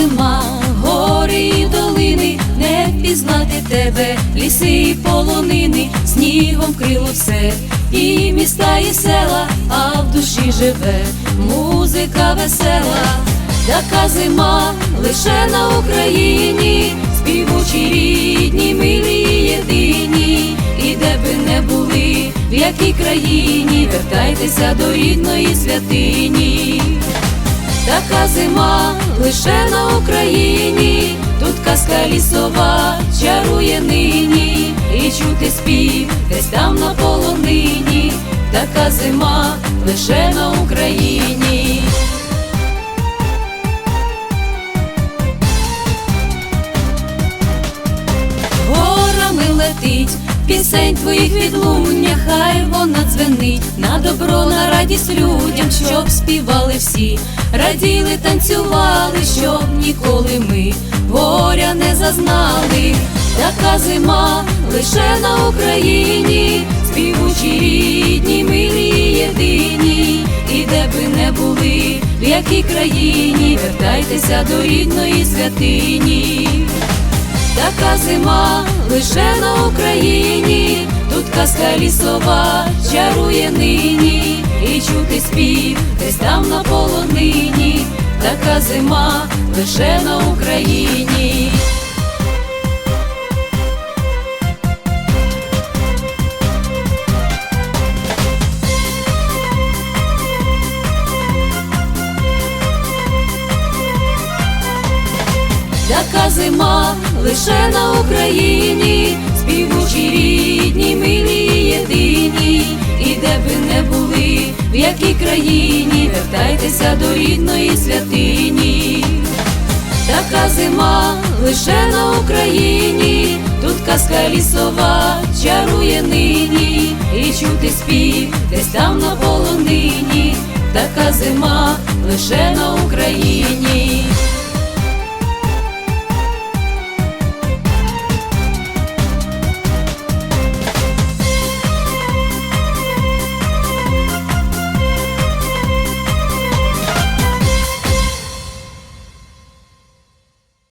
зима, гори і долини, не впізнати тебе, ліси і полонини, снігом крило все, і міста, і села, а в душі живе музика весела, така зима лише на Україні, співучі рідні, милі і єдині, і де би не були, в якій країні, вертайтеся до рідної святині. Така зима лише на Україні, тут казка лісова чарує нині, і чути спів десь там на полонині, така зима лише на Україні. Горами летить, пісень твоїх відлуння, хай вона на добро, на радість людям, щоб співали всі, раділи, танцювали, щоб ніколи ми горя не зазнали. Така зима лише на Україні, співучі рідні, милі єдині, і де би не були, в якій країні, вертайтеся до рідної святині. Така зима лише на Україні, тут казка лісова чарує нині, і чути спів десь там на полонині, така зима лише на Україні. Така зима лише на Україні, співучі рідні, милі і єдині, і де би не були, в якій країні, вертайтеся до рідної святині. Така зима лише на Україні, тут казка лісова чарує нині, і чути спів десь там на полонині, така зима лише на Україні.